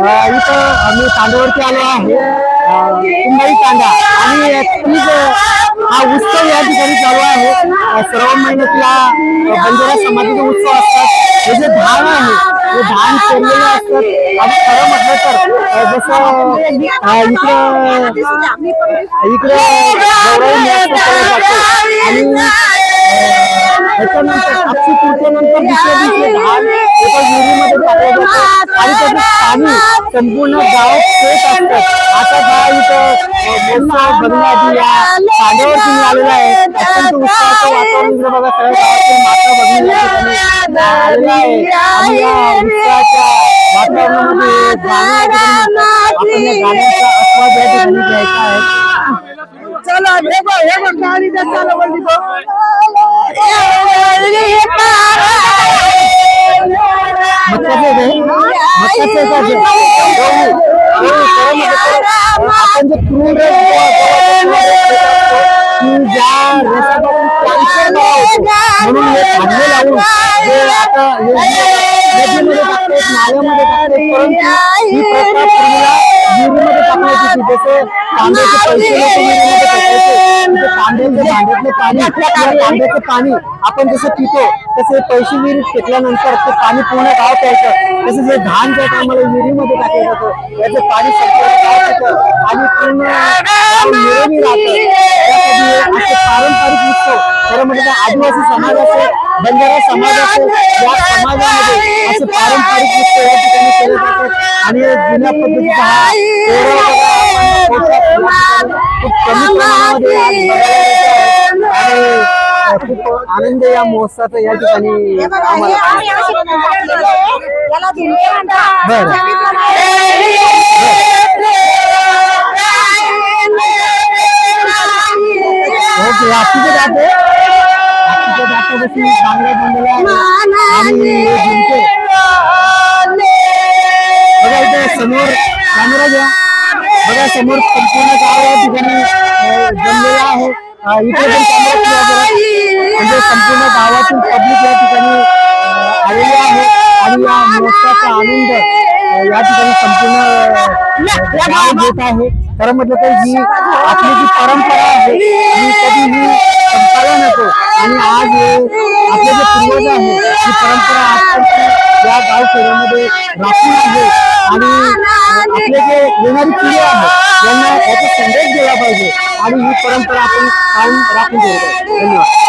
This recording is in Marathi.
इथं आम्ही तांड्यावरती आलो आहे. अं, कुंभाई आणि तीच हा उत्सव या ठिकाणी चालू आहे. श्रावण महिन्यातला बंजारा समाजाचे उत्सव असतात. हे जे धान आहे हे धान पेरलेले असतात. आणि खरं म्हटलं तर जसं अं, इकडं इकडे आणि त्याच्यानंतर कापशी तुटल्यानंतर दुसऱ्या दिवशी धान विहिरीमध्ये टाकलं जातं आणि त्याचं पाणी संपूर्ण गावात पेट असतं. आता गाव इथं मोठा बघण्याआधी या तांड्यावरती मिळालेला आहे. अत्यंत उत्साहाचं वातावरण इकडे बघा सगळ्या गावातील माता भगिनी या ठिकाणी आलेला आहे. आणि या उत्साहाच्या वातावरणामध्ये गाणं. आपण या गाण्याचा आस्वाद या ठिकाणी घ्यायचा आहे. चला हे बघ हे बघ द्या चालू. कॅन्सर बरा होतो म्हणून हे लावून जे आता नदीमध्ये टाकतात नाल्यामध्ये टाकतात परंतु ही प्रथा पूर्वीला विहिरीमध्ये टाकण्याची होती जसे कांद्याचे पैसे लोक विहिरीमध्ये टाकायचे भांड्यातले पाणी किंवा कांद्याचं पाणी आपण जसं पितो तसे पैसे विहिरीत फेकल्यानंतर ते पाणी पूर्ण गाव प्यायचं. तसं हे धान त्या टायमाला विहिरीमध्ये टाकलं जातं याचं पाणी संपूर्ण गाव पितं आणि पूर्ण निरोगी राहतं. असे पारंपरिक उत्सव खरं म्हणजे त्या आदिवासी समाज असेल बंजारा समाज असेल या समाजामध्ये असे पारंपरिक उत्सव या ठिकाणी केले जातात. आणि जुन्या पद्धतीचा हा आनंद या महोत्सवाचा या ठिकाणी ओके जाते समोर समोर संपूर्ण गाव या ठिकाणी अ. म्हणजे संपूर्ण गावातील पब्लिक या ठिकाणी आलेली आहे. आणि या महोत्सवाचा आनंद या ठिकाणी संपूर्ण घेत आहे. खरं म्हटलं तर ही आपली जी परंपरा आहे ही कधीही संपायला नको. आणि आज हे आपले जे पूर्वज आहे ही परंपरा आजपर्यंत या गाव खेड्यामध्ये राखून आहे. आणि आपले जे येणारी पिढी आहे यांना याचा संदेश दिला पाहिजे. आणि ही परंपरा आपण कायम राखून ठेवतो धन्यवाद.